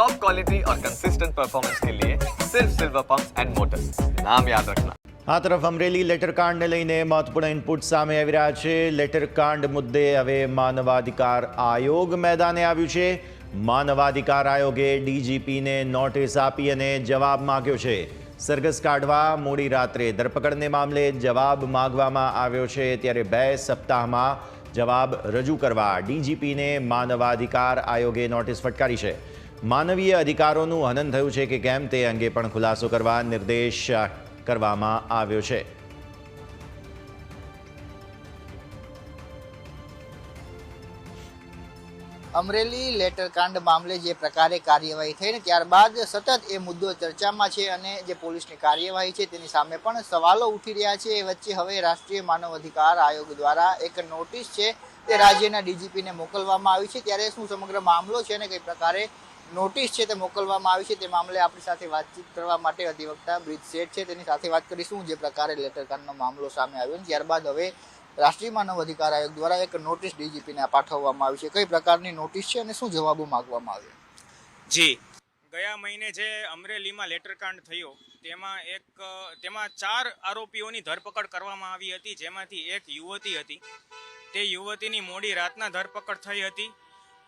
Top quality और consistent performance के लिए सिर्फ सिल्वर पंप एंड मोटर्स नाम याद रखना આ તરફ અમરેલી લેટરકાંડને લઈને મહત્વપૂર્ણ ઇનપુટ સામે આવી રહ્યા છે લેટરકાંડ મુદ્દે હવે માનવાધિકાર આયોગ મેદાને આવ્યું છે માનવાધિકાર આયોગે ડીજીપીને નોટિસ આપી અને જવાબ માંગ્યો છે સરઘસ કાઢવા મોડી રાત્રે ધરપકડને મામલે જવાબ માંગવામાં આવ્યો છે ત્યારે બે સપ્તાહમાં જવાબ રજૂ કરવા ડીજીપીને માનવાધિકાર આયોગે નોટિસ ફટકારી છે. માનવીય અધિકારોનું હનન થયું છે કે કેમ તે અંગે પણ ખુલાસો કરવા નિર્દેશ કરવામાં આવ્યો છે. અમરેલી લેટરકાંડ મામલે જે પ્રકારે કાર્યવાહી થઈ ને ત્યારબાદ સતત એ મુદ્દો ચર્ચામાં છે અને જે પોલીસની કાર્યવાહી છે તેની સામે પણ સવાલો ઉઠી રહ્યા છે. એ વચ્ચે હવે રાષ્ટ્રીય માનવ અધિકાર આયોગ દ્વારા એક નોટિસ છે તે રાજ્યના ડીજીપીને મોકલવામાં આવી છે. ત્યારે શું સમગ્ર મામલો છે અને કઈ પ્રકારે નોટિસ છે તે મોકલવામાં આવી છે તે મામલે આપણી સાથે વાતચીત કરવા માટે અધિવક્તા બ્રિજ શેઠ છે. તેની સાથે વાત કરીશું જે પ્રકારે લેટરકાંડનો મામલો સામે આવ્યો ત્યારબાદ હવે રાષ્ટ્રીય માનવ અધિકાર આયોગ દ્વારા એક નોટિસ ડીજીપીને પાઠવવામાં આવી છે. કઈ પ્રકારની નોટિસ છે અને શું જવાબો માગવામાં આવ્યો? જી. ગયા મહિને જે અમરેલીમાં લેટરકાંડ થયો, તેમાં એક, તેમાં ચાર આરોપીઓની ધરપકડ કરવામાં આવી હતી, જેમાંથી એક યુવતી હતી. તે યુવતીની મોડી રાતના ધરપકડ થઈ હતી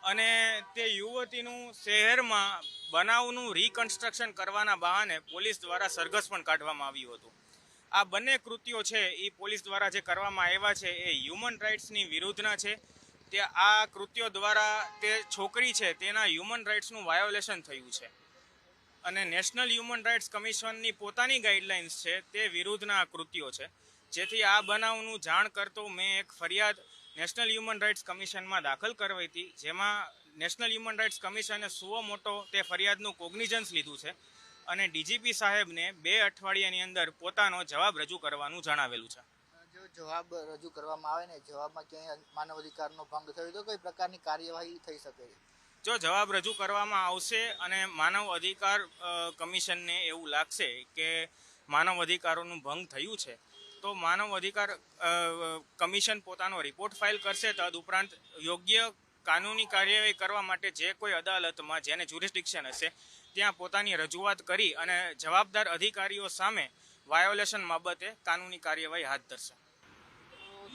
અને તે યુવતીનું શહેરમાં બનાવનું રિકન્સ્ટ્રક્શન કરવાના બહાને પોલીસ દ્વારા સરઘસ પણ કાઢવામાં આવ્યું હતું. આ બંને કૃત્યો છે એ પોલીસ દ્વારા જે કરવામાં આવ્યા છે એ હ્યુમન રાઇટ્સની વિરુદ્ધના છે. તે આ કૃત્યો દ્વારા તે છોકરી છે તેના હ્યુમન રાઇટ્સનું વાયોલેશન થયું છે. અને નેશનલ હ્યુમન રાઇટ્સ કમિશનની પોતાની ગાઈડલાઇન્સ છે તે વિરુદ્ધના કૃત્યો છે. જેથી આ બનાવનું જાણ કરતો મેં એક ફરિયાદ નેશનલ હ્યુમન રાઇટ્સ કમિશનમાં દાખલ કરવી હતી. જેમાં નેશનલ હ્યુમન રાઇટ્સ કમિશને સુઓ મોટો તે ફરિયાદનું કોગ્નિઝન્સ લીધું છે. અને ડીજીપી સાહેબને બે અઠવાડિયાની અંદર પોતાનો જવાબ રજૂ કરવાનું જણાવેલું છે. જો જવાબ રજૂ કરવામાં આવે ને જવાબમાં ક્યાંય માનવ અધિકારનો ભંગ થયો તો કઈ પ્રકારની કાર્યવાહી થઈ શકે જો જવાબ રજૂ કરવામાં આવશે અને માનવ અધિકાર કમિશનને એવું લાગશે કે માનવ અધિકારોનું ભંગ થયું છે તો માનવ અધિકાર કમિશન પોતાનો રિપોર્ટ ફાઇલ કરશે. તદ ઉપરાંત યોગ્ય કાનૂની કાર્યવાહી કરવા માટે જે કોઈ અદાલતમાં, જેને જ્યુરિસ્ડિક્શન હશે, ત્યાં પોતાની રજૂઆત કરી અને જવાબદાર અધિકારીઓ સામે વાયોલેશન બાબતે કાનૂની કાર્યવાહી હાથ ધરશે.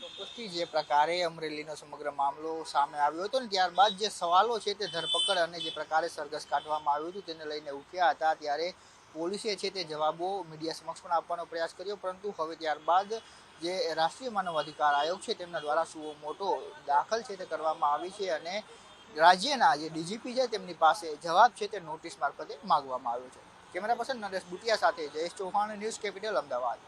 ચોક્કસથી જે પ્રકારે અમરેલીનો સમગ્ર મામલો સામે આવ્યો હતો ને, ત્યારબાદ જે સવાલો છે તે ધરપકડ અને જે પ્રકારે સરઘસ કાઢવામાં આવ્યું હતું, તેને લઈને ઉઠ્યા હતા. ત્યારે પોલીસે છે તે જવાબો મીડિયા સમક્ષ પણ આપવાનો પ્રયાસ કર્યો, પરંતુ હવે ત્યારબાદ જે રાષ્ટ્રીય માનવ અધિકાર આયોગ છે તેમના દ્વારા સુઓ મોટો દાખલ છે તે કરવામાં આવી છે અને રાજ્યના જે ડીજીપી છે તેમની પાસે જવાબ છે તે નોટિસ મારફતે માગવામાં આવ્યો છે. કેમેરા પર્સન નરેશ બુટિયા સાથે જયેશ ચૌહાણ, ન્યૂઝ કેપિટલ, અમદાવાદ.